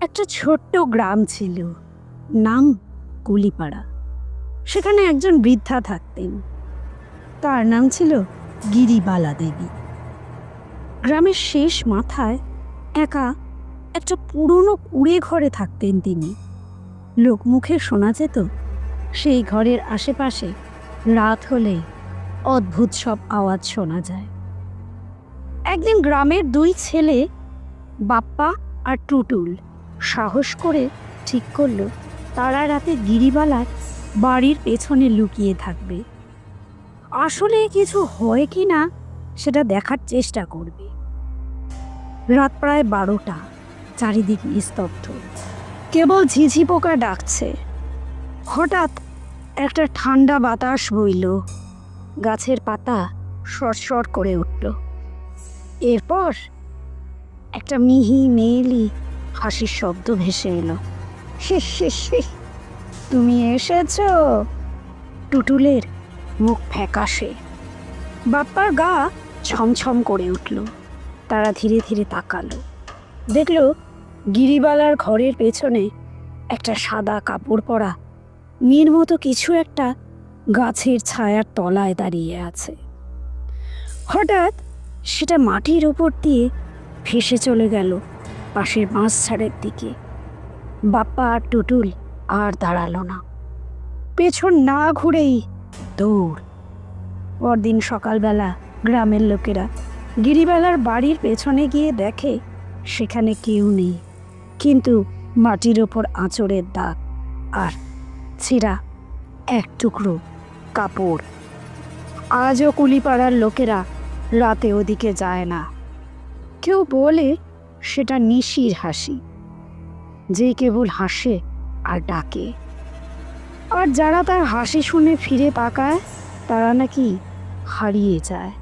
একটা ছোট্ট গ্রাম ছিল, নাম কুলিপাড়া। সেখানে একজন বৃদ্ধা থাকতেন। তার নাম ছিল গিরিবালা দেবী। গ্রামের শেষ মাথায় একা একটা পুরনো কুড়ে ঘরে থাকতেন তিনি। লোকমুখে শোনা যেত, সেই ঘরের আশেপাশে রাত হলে অদ্ভুত সব আওয়াজ শোনা যায়। একদিন গ্রামের দুই ছেলে, বাপ্পা আর টুটুল সাহস করে ঠিক করল, তারা রাতে গিরিবালার বাড়ির পেছনে লুকিয়ে থাকবে। আসলে কিছু হয় কি না, সেটা দেখার চেষ্টা করবে। রাত প্রায় বারোটা, চারিদিক নিস্তব্ধ। কেবল ঝিঝি পোকা ডাকছে। হঠাৎ একটা ঠান্ডা বাতাস বইল। গাছের পাতা সরসর করে উঠল। এরপর একটা মিহি মেয়েলি হাসির শব্দ ভেসে এলো। তুমি এসেছ? টুটুলের মুখ ফ্যাকাশে। বাপ্পার গা ছমছম করে উঠল। তারা ধীরে ধীরে তাকালো। দেখল গিরিবালার ঘরের পেছনে একটা সাদা কাপড় পরা মেয়ের মতো কিছু একটা গাছের ছায়ার তলায় দাঁড়িয়ে আছে। হঠাৎ সেটা মাটির ওপর দিয়ে ভেসে চলে গেল। পাশের বাঁশ ছাড়ের দিকে। বাপ্পা আর টুটুল আর দাঁড়াল না। পেছন না ঘুরেই দৌড়। পরদিন সকালবেলা গ্রামের লোকেরা গিরিবেলার বাড়ির পেছনে গিয়ে দেখে, সেখানে কেউ নেই। কিন্তু মাটির ওপর আঁচড়ের দাগ আর ছেঁড়া এক টুকরো কাপড়। আজও কুলিপাড়ার লোকেরা রাতে ওদিকে যায় না। কেউ বলে সেটা নিশির হাসি। যে কেবল হাসে আর ডাকে। আর যারা তার হাসি শুনে ফিরে পাকায় তারা নাকি হারিয়ে যায়।